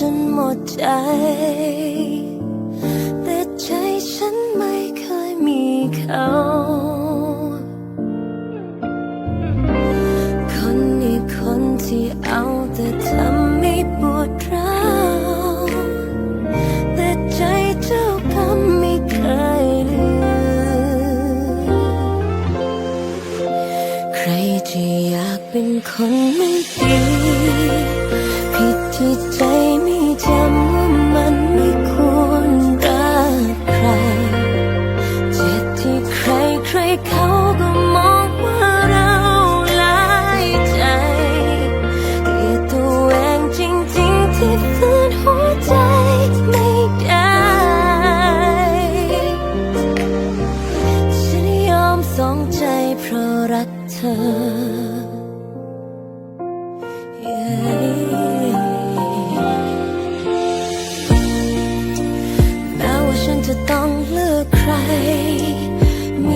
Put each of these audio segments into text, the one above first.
จนหมดใจ เขาก็มองว่าเราหลายใจเกลียดตัวเองจริงๆที่ฝืนหัวใจไม่ได้ฉันยอมสองใจเพราะรักเธอ แม้ว่าฉันจะต้องเลือกใคร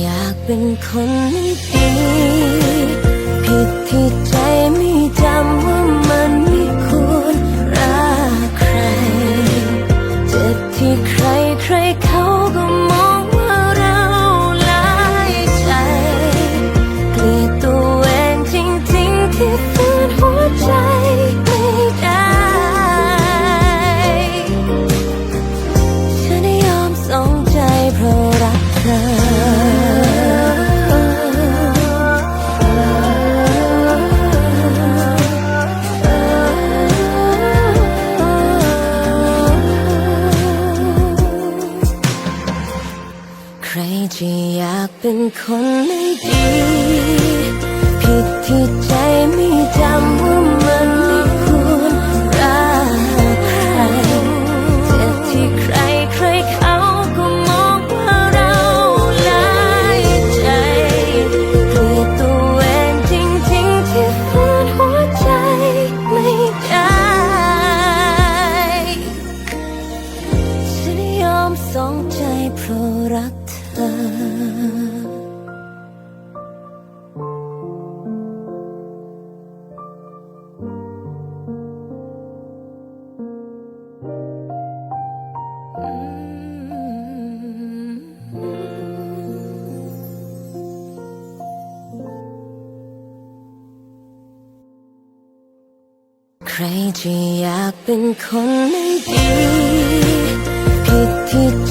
อยากเป็นคนไม่ดี ผิดที่ใจไม่ ใครจะอยากเป็นคนไม่ดี ผิดที่ใจไม่จำว่า ใครจะอยากเป็นคนไม่ดี ผิดที่